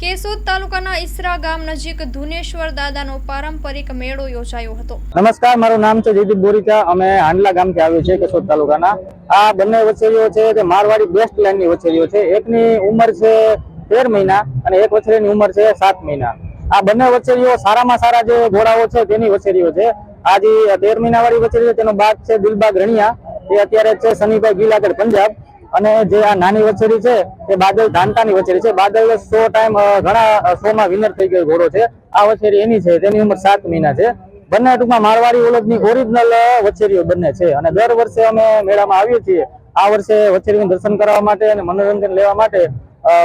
કેશોદ તાલુકાના ઈસરા ગામ નજીક ધુનેશ્વર દાદાનો પારંપરિક મેળો યોજાયો હતો. નમસ્કાર, મારું નામ છે જયદીપ બોરીચા. અમે હાંડલા ગામથી આવ્યું છે કેશોદ તાલુકાના. આ બંને વછેરીઓ છે તે મારવાડી બેસ્ટ લાઈનની વછેરીઓ છે. એકની ઉંમર છે તેર મહિના અને એક વછેરીની ઉંમર છે સાત મહિના. આ બંને વછેરીઓ સારામાં સારા જે ઘોડાઓ છે તેની વછેરીઓ છે. આ જે તેર મહિના વાળી વછેરી છે, તેનો બાદ છે દિલબાગ રણિયા. તે અત્યારે છે સનીભાઈ ગીલ પંજાબ. અને જે આ નાની વછેરી છે તે બાદલ ધાનતાની વછેરી છે. બાદલ સો ટાઈમ ઘણા સો માં વિનર થઈ ગયો ઘોડો છે. આ વછેરી એની છે તેની ઉંમર સાત મહિના છે. બંને ટૂંકમાં મારવાડી ઓળખની ઓરિજિનલ વછેરીઓ બંને છે. અને દર વર્ષે અમે મેળામાં આવીએ છીએ. આ વર્ષે વછેરીનું દર્શન કરવા માટે અને મનોરંજન લેવા માટે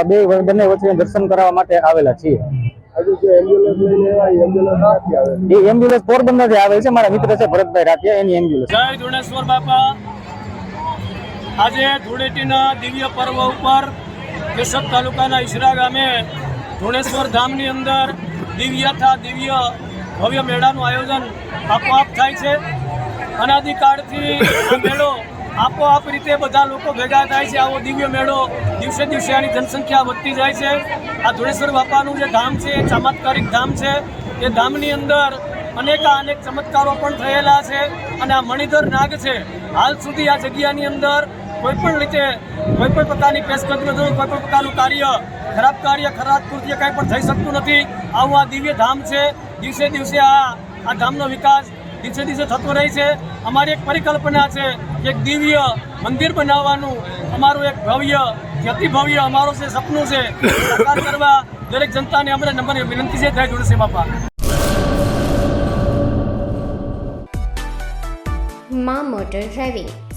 બે બંને વછેરીનું દર્શન કરવા માટે આવેલા છીએ. એમ્બ્યુલન્સ પોરબંદરથી આવે છે. મારા મિત્ર છે ભરતભાઈ રાઠિયા એની એમ્બ્યુલન્સ જય બાપા. આજે ધૂળેટીના દિવ્ય પર્વ ઉપર કેશોદ તાલુકાના ઈશરા ગામે ધુણેશ્વર ધામની અંદર દિવ્યથા દિવ્ય ભવ્ય મેળાનું આયોજન આપોઆપ થાય છે. અનાદિકાળથી મેળો આપોઆપ રીતે બધા લોકો ભેગા થાય છે. આવો દિવ્ય મેળો દિવસે દિવસે આની જનસંખ્યા વધતી જાય છે. આ ધુણેશ્વર બાપાનું જે ધામ છે, એ ચમત્કારિક ધામ છે. એ ધામની અંદર અનેકા અનેક ચમત્કારો પણ થયેલા છે અને આ મણિધર નાગ છે. હાલ સુધી આ જગ્યાની અંદર કોઈ પણ રીતે કોઈ પણ પ્રકારની પેશકદમી કોઈ પણ પ્રકારનું કાર્ય, ખરાબ કાર્ય, ખરાબ કૃત્ય કંઈ પણ થઈ શકતું નથી. આવું આ દિવ્ય ધામ છે. દિવસે દિવસે આ આ ધામનો વિકાસ દિવસે દિવસે થતો રહે છે. અમારી એક પરિકલ્પના છે કે એક દિવ્ય મંદિર બનાવવાનું અમારું એક ભવ્ય અતિ ભવ્ય અમારું જે સપનું છે. સાકાર કરવા દરેક જનતાને અમને નંબરની વિનંતી છે. જય જોડશે બાપા. મા motor driving.